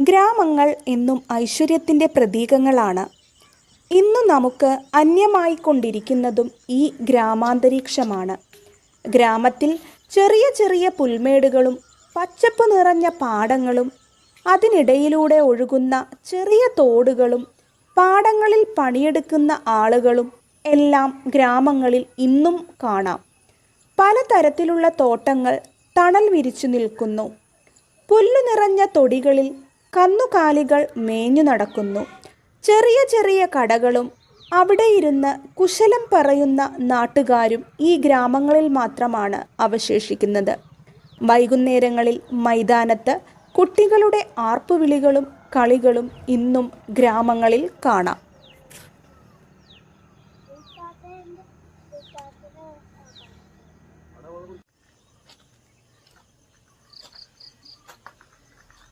ഗ്രാമങ്ങൾ എന്നും ഐശ്വര്യത്തിന്റെ പ്രതീകങ്ങളാണ്. ഇന്നു നമുക്ക് അന്യമായിക്കൊണ്ടിരിക്കുന്നതും ഈ ഗ്രാമാന്തരീക്ഷമാണ്. ഗ്രാമത്തിൽ ചെറിയ ചെറിയ പുൽമേടുകളും പച്ചപ്പ് നിറഞ്ഞ പാടങ്ങളും അതിനിടയിലൂടെ ഒഴുകുന്ന ചെറിയ തോടുകളും പാടങ്ങളിൽ പണിയെടുക്കുന്ന ആളുകളും എല്ലാം ഗ്രാമങ്ങളിൽ ഇന്നും കാണാം. പലതരത്തിലുള്ള തോട്ടങ്ങൾ തണൽ വിരിച്ചു നിൽക്കുന്നു. പുല്ലു നിറഞ്ഞ തൊടികളിൽ കന്നുകാലികൾ മേഞ്ഞു നടക്കുന്നു. ചെറിയ ചെറിയ കടകളും അവിടെ ഇരുന്ന് കുശലം പറയുന്ന നാട്ടുകാരും ഈ ഗ്രാമങ്ങളിൽ മാത്രമാണ് അവശേഷിക്കുന്നത്. വൈകുന്നേരങ്ങളിൽ മൈതാനത്ത് കുട്ടികളുടെ ആർപ്പുവിളികളും കളികളും ഇന്നും ഗ്രാമങ്ങളിൽ കാണാം.